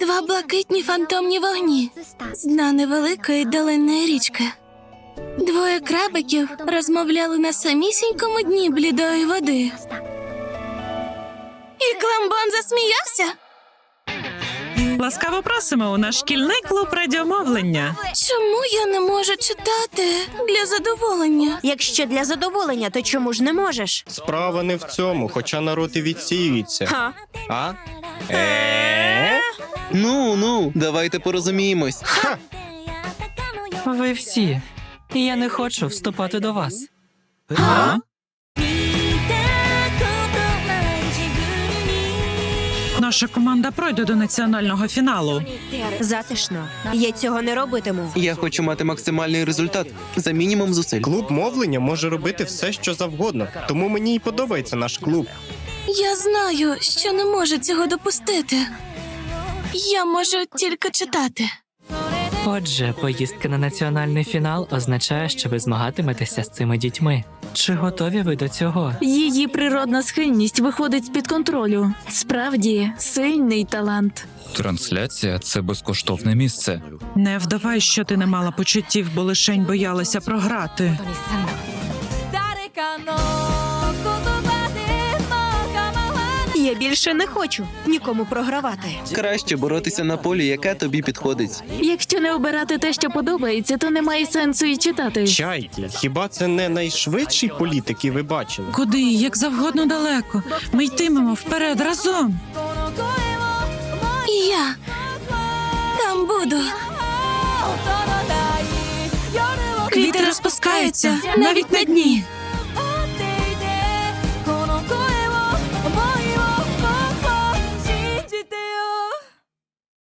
Два блакитні фантомні вогні з дна невеликої долинної річки. Двоє крабиків розмовляли на самісінькому дні блідої води. І Кламбон засміявся. Ласкаво просимо у наш шкільний клуб радіомовлення. Чому я не можу читати для задоволення? Якщо для задоволення, то чому ж не можеш? Справа не в цьому, хоча народ і відсіюється. Ха. А? Е? Ну, ну, давайте порозуміємось. Ви всі. І я не хочу вступати до вас. Наша команда пройде до національного фіналу. Затишно. Я цього не робитиму. Я хочу мати максимальний результат за мінімум зусиль. Клуб мовлення може робити все, що завгодно, тому мені і подобається наш клуб. Я знаю, що не можу цього допустити. Я можу тільки читати. Отже, поїздка на національний фінал означає, що ви змагатиметеся з цими дітьми. Чи готові ви до цього? Її природна схильність виходить з-під контролю. Справді, сильний талант. Трансляція це безкоштовне місце. Не вдавай, що ти не мала почуттів, бо лишень боялася програти. Я більше не хочу нікому програвати. Краще боротися на полі, яке тобі підходить. Якщо не обирати те, що подобається, то немає сенсу і читати. Чайки, хіба це не найшвидший політ, який ви бачили? Куди, як завгодно далеко. Ми йтимемо вперед разом. І я там буду. Квіти розпускаються навіть на дні.